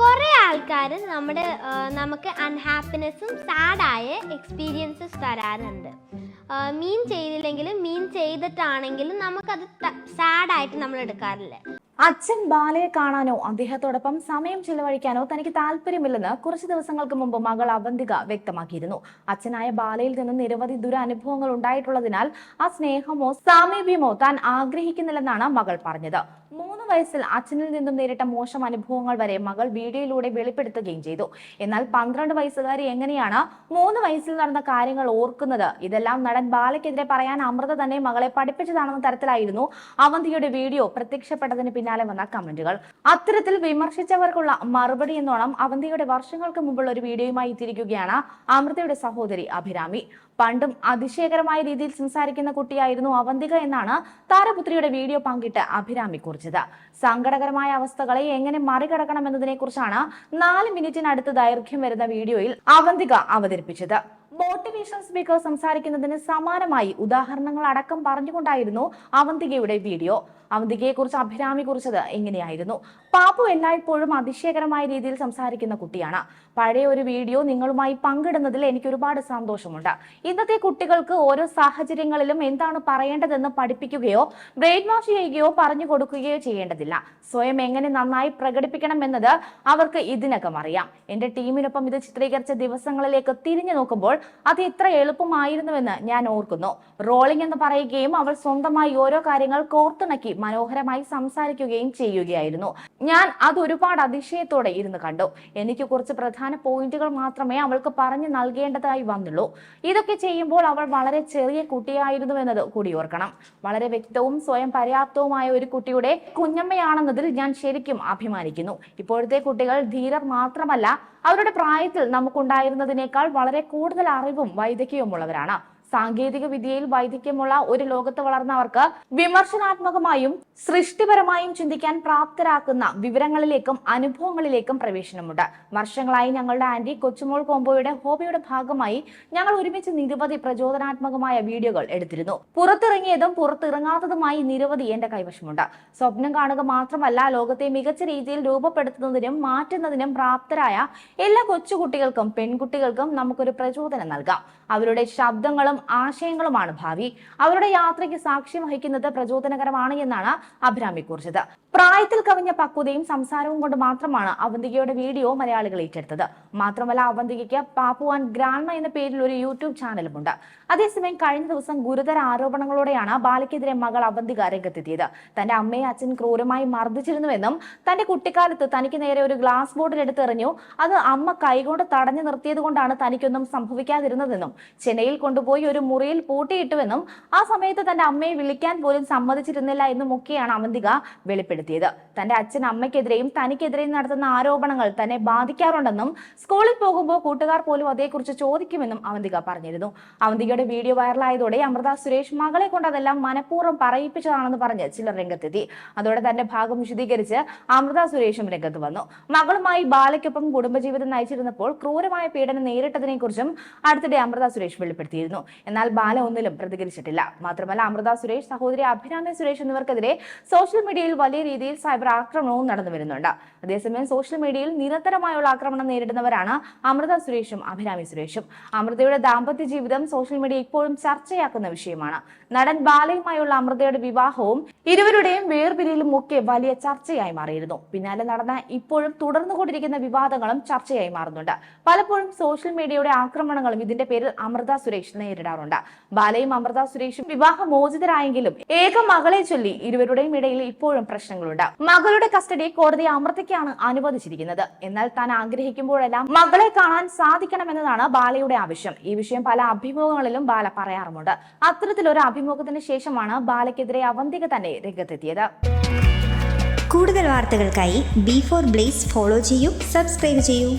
കുറേ ആൾക്കാർ നമ്മുടെ നമുക്ക് അൺഹാപ്പിനെസ്സും സാഡായ എക്സ്പീരിയൻസസ് തരാറുണ്ട്. മീൻ ചെയ്തില്ലെങ്കിലും മീൻ ചെയ്തിട്ടാണെങ്കിലും നമുക്കത് സാഡായിട്ട് നമ്മൾ എടുക്കാറില്ല. അച്ഛൻ ബാലയെ കാണാനോ അദ്ദേഹത്തോടൊപ്പം സമയം ചിലവഴിക്കാനോ തനിക്ക് താല്പര്യമില്ലെന്ന് കുറച്ച് ദിവസങ്ങൾക്ക് മുമ്പ് മകൾ അവന്തിക വ്യക്തമാക്കിയിരുന്നു. അച്ഛനായ ബാലയിൽ നിന്ന് നിരവധി ദുരനുഭവങ്ങൾ ഉണ്ടായിട്ടുള്ളതിനാൽ ആ സ്നേഹമോ സാമീപ്യമോ താൻ ആഗ്രഹിക്കുന്നില്ലെന്നാണ് മകൾ പറഞ്ഞത്. വയസ്സിൽ അച്ഛനിൽ നിന്നും നേരിട്ട മോശം അനുഭവങ്ങൾ വരെ മകൾ വീഡിയോയിലൂടെ വെളിപ്പെടുത്തുകയും ചെയ്തു. എന്നാൽ പന്ത്രണ്ട് വയസ്സുകാരി എങ്ങനെയാണ് മൂന്ന് വയസ്സിൽ നടന്ന കാര്യങ്ങൾ ഓർക്കുന്നത്? ഇതെല്ലാം നടൻ ബാലയ്ക്കെതിരെ പറയാൻ അമൃത തന്നെ മകളെ പഠിപ്പിച്ചതാണെന്ന തരത്തിലായിരുന്നു അവന്തിയുടെ വീഡിയോ. പ്രത്യക്ഷപ്പെട്ടതിന് പിന്നാലെ വന്ന കമന്റുകൾ. അത്തരത്തിൽ വിമർശിച്ചവർക്കുള്ള മറുപടി എന്നോണം അവന്തിയുടെ വർഷങ്ങൾക്ക് മുമ്പുള്ള ഒരു വീഡിയോയുമായി എത്തിയിരിക്കുകയാണ് അമൃതയുടെ സഹോദരി അഭിരാമി. പണ്ടും അതിശയകരമായ രീതിയിൽ സംസാരിക്കുന്ന കുട്ടിയായിരുന്നു അവന്തിക എന്നാണ് താരപുത്രിയുടെ വീഡിയോ പങ്കിട്ട് അഭിരാമി കുറിച്ചത്. സങ്കടകരമായ അവസ്ഥകളെ എങ്ങനെ മറികടക്കണം എന്നതിനെ കുറിച്ചാണ് നാല് മിനിറ്റിനടുത്ത് ദൈർഘ്യം വരുന്ന വീഡിയോയിൽ അവന്തിക അവതരിപ്പിച്ചത്. മോട്ടിവേഷണൽ സ്പീക്കർ സംസാരിക്കുന്നതിന് സമാനമായി ഉദാഹരണങ്ങൾ അടക്കം പറഞ്ഞുകൊണ്ടായിരുന്നു അവന്തികയുടെ വീഡിയോ. അവന്തികയെ കുറിച്ച് അഭിരാമി കുറിച്ചത് എങ്ങനെയായിരുന്നു പാപ്പു എല്ലായ്പ്പോഴും അതിശയകരമായ രീതിയിൽ സംസാരിക്കുന്ന കുട്ടിയാണ്. പഴയ ഒരു വീഡിയോ നിങ്ങളുമായി പങ്കിടുന്നതിൽ എനിക്ക് ഒരുപാട് സന്തോഷമുണ്ട്. ഇന്നത്തെ കുട്ടികൾക്ക് ഓരോ സാഹചര്യങ്ങളിലും എന്താണ് പറയേണ്ടതെന്ന് പഠിപ്പിക്കുകയോ ബ്രെയിൻ വാഷ് ചെയ്യുകയോ പറഞ്ഞു കൊടുക്കുകയോ ചെയ്യേണ്ടതില്ല. സ്വയം എങ്ങനെ നന്നായി പ്രകടിപ്പിക്കണം എന്നത് അവർക്ക് ഇതിനകം അറിയാം. എന്റെ ടീമിനൊപ്പം ഇത് ചിത്രീകരിച്ച ദിവസങ്ങളിലേക്ക് തിരിഞ്ഞു നോക്കുമ്പോൾ അത് ഇത്ര എളുപ്പമായിരുന്നുവെന്ന് ഞാൻ ഓർക്കുന്നു. റോളിംഗ് എന്ന് പറയുകയും അവൾ സ്വന്തമായി ഓരോ കാര്യങ്ങൾ കോർത്തിണക്കി മനോഹരമായി സംസാരിക്കുകയും ചെയ്യുകയായിരുന്നു. ഞാൻ അത് ഒരുപാട് അതിശയത്തോടെ ഇരുന്ന് കണ്ടു. എനിക്ക് കുറച്ച് പ്രധാന പോയിന്റുകൾ മാത്രമേ അവൾക്ക് പറഞ്ഞു നൽകേണ്ടതായി വന്നുള്ളൂ. ഇതൊക്കെ ചെയ്യുമ്പോൾ അവൾ വളരെ ചെറിയ കുട്ടിയായിരുന്നു എന്നത് കൂടി ഓർക്കണം. വളരെ വ്യക്തവും സ്വയം പര്യാപ്തവുമായ ഒരു കുട്ടിയുടെ കുഞ്ഞമ്മയാണെന്നതിൽ ഞാൻ ശരിക്കും അഭിമാനിക്കുന്നു. ഇപ്പോഴത്തെ കുട്ടികൾ ധീരർ മാത്രമല്ല അവരുടെ പ്രായത്തിൽ നമുക്കുണ്ടായിരുന്നതിനേക്കാൾ വളരെ കൂടുതൽ അറിവും വൈദഗ്ധ്യവും ഉള്ളവരാണ് സാങ്കേതിക വിദ്യയിൽ വൈദഗ്ധ്യമുള്ള ഒരു ലോകത്ത് വളർന്നവർക്ക് വിമർശനാത്മകമായും സൃഷ്ടിപരമായും ചിന്തിക്കാൻ പ്രാപ്തരാക്കുന്ന വിവരങ്ങളിലേക്കും അനുഭവങ്ങളിലേക്കും പ്രവേശനമുണ്ട്. വർഷങ്ങളായി ഞങ്ങളുടെ ആന്റി കൊച്ചുമോൾ കോംബോയുടെ ഹോബിയുടെ ഭാഗമായി ഞങ്ങൾ ഒരുമിച്ച് നിരവധി പ്രചോദനാത്മകമായ വീഡിയോകൾ എടുത്തിരുന്നു. പുറത്തിറങ്ങിയതും പുറത്തിറങ്ങാത്തതുമായി നിരവധി എന്റെ കൈവശമുണ്ട്. സ്വപ്നം കാണുക മാത്രമല്ല ലോകത്തെ മികച്ച രീതിയിൽ രൂപപ്പെടുത്തുന്നതിനും മാറ്റുന്നതിനും പ്രാപ്തരായ എല്ലാ കൊച്ചുകുട്ടികൾക്കും പെൺകുട്ടികൾക്കും നമുക്കൊരു പ്രചോദനം നൽകാം. അവരുടെ ശബ്ദങ്ങളും ആശയങ്ങളുമാണ് ഭാവി. അവരുടെ യാത്രയ്ക്ക് സാക്ഷ്യം വഹിക്കുന്നത് പ്രചോദനകരമാണ് എന്നാണ് അഭിരാമി കുറിച്ചത്. പ്രായത്തിൽ കവിഞ്ഞ പക്വതയും സംസാരവും കൊണ്ട് മാത്രമാണ് അവന്തികയുടെ വീഡിയോ മലയാളികൾ ഏറ്റെടുത്തത്. മാത്രമല്ല അവന്തികയ്ക്ക് പാപ്പുവാൻ ഗ്രാൻഡ്മ എന്ന പേരിൽ ഒരു യൂട്യൂബ് ചാനലുമുണ്ട്. അതേസമയം കഴിഞ്ഞ ദിവസം ഗുരുതര ആരോപണങ്ങളോടെയാണ് ബാലയ്ക്കെതിരെ മകൾ അവന്തിക രംഗത്തെത്തിയത്. തന്റെ അമ്മയെ അച്ഛൻ ക്രൂരമായി മർദ്ദിച്ചിരുന്നുവെന്നും തന്റെ കുട്ടിക്കാലത്ത് തനിക്ക് നേരെ ഒരു ഗ്ലാസ് ബോർഡിൽ എടുത്തെറിഞ്ഞു. അത് അമ്മ കൈകൊണ്ട് തടഞ്ഞു നിർത്തിയത് കൊണ്ടാണ് തനിക്കൊന്നും സംഭവിക്കാതിരുന്നതെന്നും ചെന്നൈയിൽ കൊണ്ടുപോയി ഒരു മുറിയിൽ പൂട്ടിയിട്ടുവെന്നും ആ സമയത്ത് തന്റെ അമ്മയെ വിളിക്കാൻ പോലും സമ്മതിച്ചിരുന്നില്ല എന്നും ഒക്കെയാണ് അവന്തിക വെളിപ്പെടുത്തിയത്. തന്റെ അച്ഛൻ അമ്മയ്ക്കെതിരെയും തനിക്കെതിരെയും നടത്തുന്ന ആരോപണങ്ങൾ തന്നെ ബാധിക്കാറുണ്ടെന്നും സ്കൂളിൽ പോകുമ്പോൾ കൂട്ടുകാർ പോലും അതേക്കുറിച്ച് ചോദിക്കുമെന്നും അവന്തിക പറഞ്ഞിരുന്നു. അവന്തികയുടെ വീഡിയോ വൈറലായതോടെ അമൃത സുരേഷ് മകളെ കൊണ്ട് അതെല്ലാം മനഃപൂർവം പറയിപ്പിച്ചതാണെന്ന് പറഞ്ഞ് ചിലർ രംഗത്തെത്തി. അതോടെ തന്റെ ഭാഗം വിശദീകരിച്ച് അമൃത സുരേഷും രംഗത്ത് വന്നു. മകളുമായി ബാലയ്ക്കൊപ്പം കുടുംബജീവിതം നയിച്ചിരുന്നപ്പോൾ ക്രൂരമായ പീഡനം നേരിട്ടതിനെ കുറിച്ചും അടുത്തിടെ അമൃത സുരേഷ് വെളിപ്പെടുത്തിയിരുന്നു. എന്നാൽ ബാല ഒന്നിലും പ്രതികരിച്ചിട്ടില്ല. മാത്രമല്ല അമൃത സുരേഷ് സഹോദരി അഭിരാമി സുരേഷ് എന്നിവർക്കെതിരെ സോഷ്യൽ മീഡിയയിൽ വലിയ രീതിയിൽ സൈബർ ആക്രമണവും നടന്നു വരുന്നുണ്ട്. അതേസമയം സോഷ്യൽ മീഡിയയിൽ നിരന്തരമായുള്ള ആക്രമണം നേരിടുന്നവരാണ് അമൃത സുരേഷും അഭിരാമി സുരേഷും. അമൃതയുടെ ദാമ്പത്യ ജീവിതം സോഷ്യൽ മീഡിയ ഇപ്പോഴും ചർച്ചയാക്കുന്ന വിഷയമാണ്. നടൻ ബാലയുമായുള്ള അമൃതയുടെ വിവാഹവും ഇരുവരുടെയും വേർപിരിയലും ഒക്കെ വലിയ ചർച്ചയായി മാറിയിരുന്നു. പിന്നാലെ നടന്ന ഇപ്പോഴും തുടർന്നുകൊണ്ടിരിക്കുന്ന വിവാദങ്ങളും ചർച്ചയായി മാറുന്നുണ്ട്. പലപ്പോഴും സോഷ്യൽ മീഡിയയുടെ ആക്രമണങ്ങളും ഇതിന്റെ പേരിൽ അമൃത സുരേഷ് നേരിടാറുണ്ട് ബാലയും അമൃത സുരേഷും വിവാഹമോചിതരായെങ്കിലും ഏക മകളെ ചൊല്ലി ഇരുവരുടെയും ഇടയിൽ ഇപ്പോഴും പ്രശ്നങ്ങളുണ്ട്. മകളുടെ കസ്റ്റഡി കോടതി അമൃതയ്ക്കാണ് അനുവദിച്ചിരിക്കുന്നത്. എന്നാൽ താൻ ആഗ്രഹിക്കുമ്പോഴെല്ലാം മകളെ കാണാൻ സാധിക്കണമെന്നതാണ് ബാലയുടെ ആവശ്യം. ഈ വിഷയം പല അഭിമുഖങ്ങളിലും ബാല പറയാറുമുണ്ട്. അത്തരത്തിലൊരു അഭിമുഖത്തിന് ശേഷമാണ് ബാലയ്ക്കെതിരെ അവന്തിക തന്നെ രംഗത്തെത്തിയത്. കൂടുതൽ വാർത്തകൾക്കായി ബി ഫോർ ബ്ലേസ് ഫോളോ ചെയ്യൂ സബ്സ്ക്രൈബ് ചെയ്യൂ.